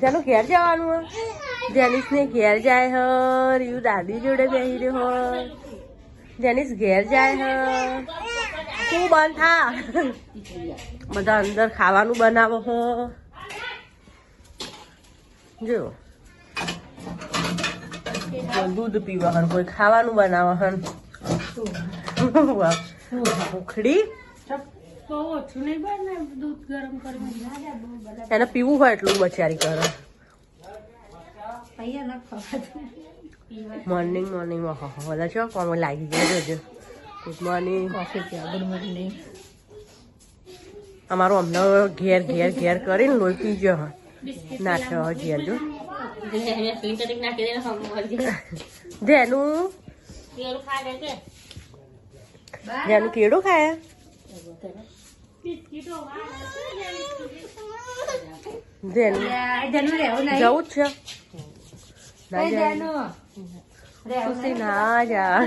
જેનું ઘેર જવાનું જેનિસ ને ઘેર જાય હ યુ દાદી જોડે બેસી રહ્યો હ જેનિસ ઘેર જાય હ શું બંધ થા. બધા અંદર ખાવાનું બનાવો હો. જો. દૂધ પીવા હન કોઈ ખાવાનું બનાવો હન. એને પીવું હોય એટલું બચારી કરે. મોર્નિંગ મોર્નિંગ બધા છો કોમ લાગી ગયા જોજો ગુડ મોર્નિંગ કોફી પીવા ગુડ મોર્નિંગ અમારું હમણાં ઘેર ઘેર ઘેર કરીને લોહી પીજો હા. નાખ્યો ઘેર જો જેનું જેનું કેળું ખાય? જવું જ છે. ના જા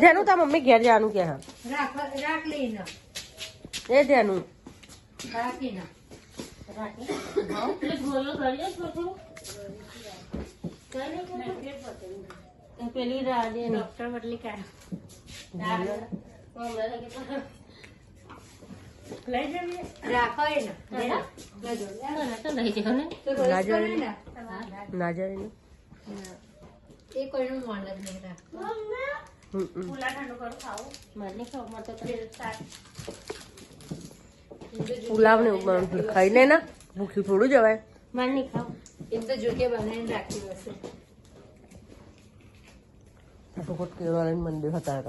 જેનું તાર મમ્મી ઘેર જવાનું કે હા. રાખ રાખ એ જેનું પેલી રાજી ડોક્ટર બદલી કાઢ. લઈ જઈએ રાખો એને ના જોડે. તો ના વરસ જોડે. કરે ને? ના જાય ને એ કોઈનું મન જ નહીં રાખતું. હમ, હમ. પુલાવ ને એવું બધું ખાઈ લે ને ભૂખી થોડું જવાય એમ તો જોકે બનાવીને રાખી હશે આ તો કોઈ કેળવાળાની મંદિર હતા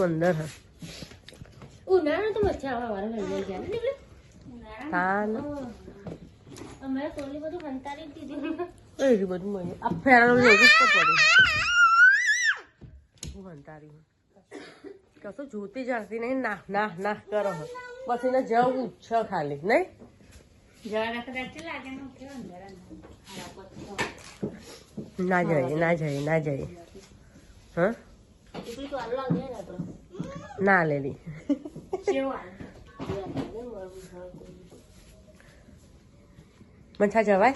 અંદર હા ઉનાળો તો મચ્છા આવવા વાળા લઈ જાય ને હા ને અમે બધું કંટાળી દીધી એ બધું મને આ ફેરાનો જોવું જ પડે હું કંટાળી કશું જોતી જાણતી નહીં ના ના ના કરો. બસ એને જવું જ છે ખાલી નહીં જવા રાખતા રાખતી લાગે ને કેવા ના જઈએ ના જઈએ હા? ને લેલી મચ્છા જવાય?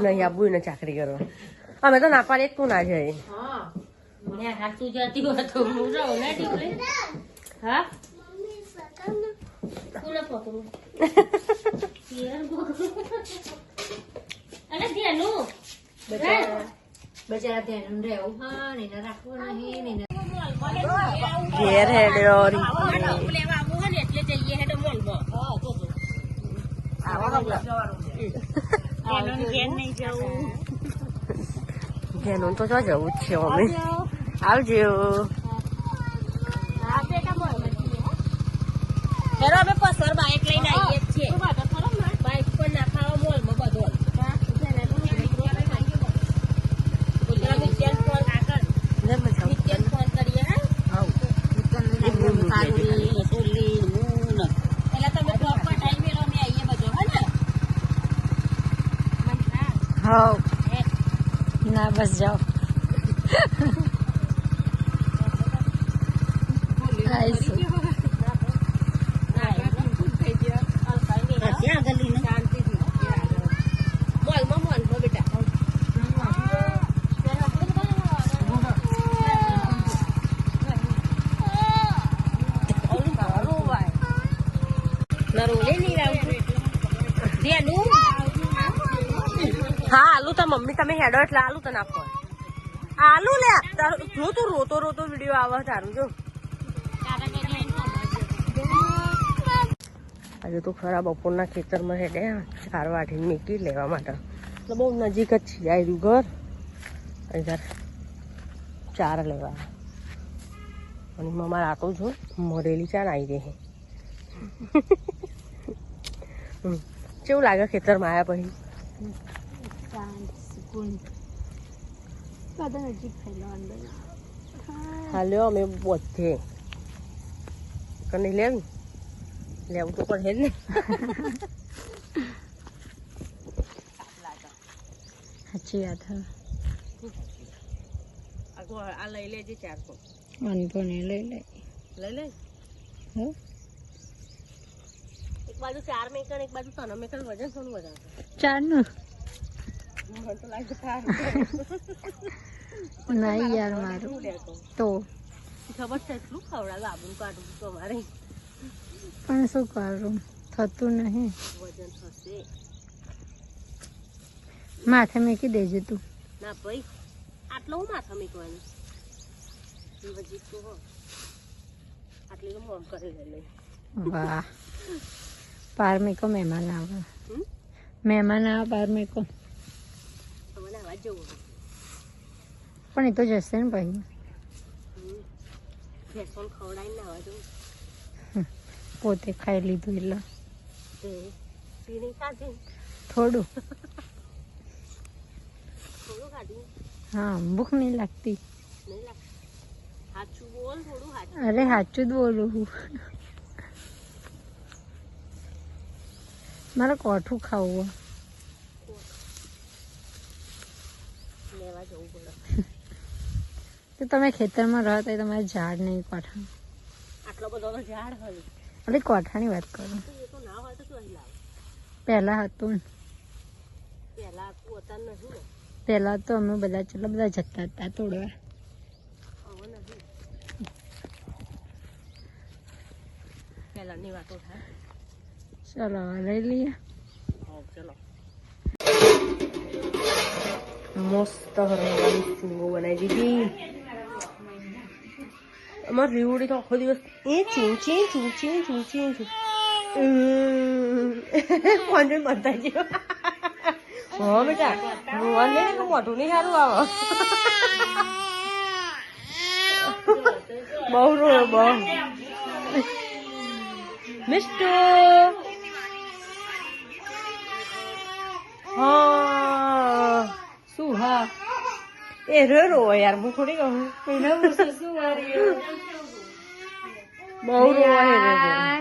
નહીં આબુ ને ચાકરી કરવા અમે તો ના પાડીએ તું ના જઈએ હા. મને હાથું જતી હોય તો હું રહું ને ટીકલી? હા? કોને પકડું અરે ધ્યાનું? બચારા બચારા ધ્યાન રહેવું હા ને રાખવું નહીં ને ઘેર હેડ્યો એટલે જઈએ હેડો મોલમાં ઘેરનું તો જો જવું જ છે અમે. આવજો. હા બેટા મોલમાં હેરો અમે પસર બાઈક લઈને આવીએ છીએ બાઈક પર નાખાવા મોલમાં બધો ના? બસ ફોન આગળ લે મચ્છા મિત્યાન ફોન કરીએ હા આવ એટલે તમે પ્રોપર ટાઈમે રહો અમે આવીએ બધો હે ને હાવ ના બસ જાઓ આવીશું મોલમાં મોલમાં બેટા હા, આલુ તો મમ્મી, તમે હેડો એટલે આલુ તને આપો. આલુ લે જો તું રોતો રોતો વીડિયો આવે તારું, જો. આજે તો ખરા બપોરના ખેતરમાં હેડે, ચાર વાઢી નીકળી લેવા માટે. એટલે બહુ નજીક જ છે આવ્યું ઘર. અહીંયા ચાર લેવા. અને મારા રાતો જો, મરેલી ચાર આવી રહી. કેવું લાગે ખેતરમાં આવ્યા પછી? હાલ્યો અમે બધે. કને લેવી? લેવું તો પડે ને. સાચી વાત હા આ લઈ લેજે ચારસો વાંધો નહીં લઈ લે. લઈ લે? હો? બાજુ ચાર મેકર એક બાજુ ત્રણ મેકર વજન થોડું વધારે. ચારનું? મને તો લાગે ચાર. ના યાર મારું. તો? ખબર છે એટલું? ખવડાવે આબુનું કાઢવું તો પણ શું કરું? થતું નહીં. વજન થશે. માથે મૂકી દેજે તું. ના ભાઈ આટલો હું માથા મૂકવાનું? તો હો. આટલી મોમ કરી લે વાહ. પાર મેકો મહેમાન આવે. હમ? મહેમાન આવે પાર મેકો. તમને પણ એ તો જશે ને પછી જવું પોતે ખાઈ લીધું એટલે. થોડું. હા ભૂખ નહીં લાગતી. અરે સાચું જ બોલું છું મારે કોઠું ખાવું. લેવા જવું પડે. તો તમે ખેતરમાં રહો તો તમારે ઝાડ નહીં કોઠા આટલો બધો ઝાડ હોય. એટલે કોઠાની વાત કરું. પહેલા એ તો ના હોય તો શું પહેલાં હતું. પહેલા તો અમે બધા ચલો બધા જતા હતા તોડવા. પહેલાની વાતો થાય. ચલો લઈ લઈએ. મસ્ત બનાવી દીધી. અમાર રીવડી તો આખો દિવસ એ ચીંચી ચીંચી ચીંચી કોણ બનતા ગયો હા બેટા નહીં ને કે મોઢું નહીં સારું આવે. બહુ રોયો બહુ. મિસ્ટુ હા શું હા એ રો રો યાર હું થોડી કહું? બહુ રોવા.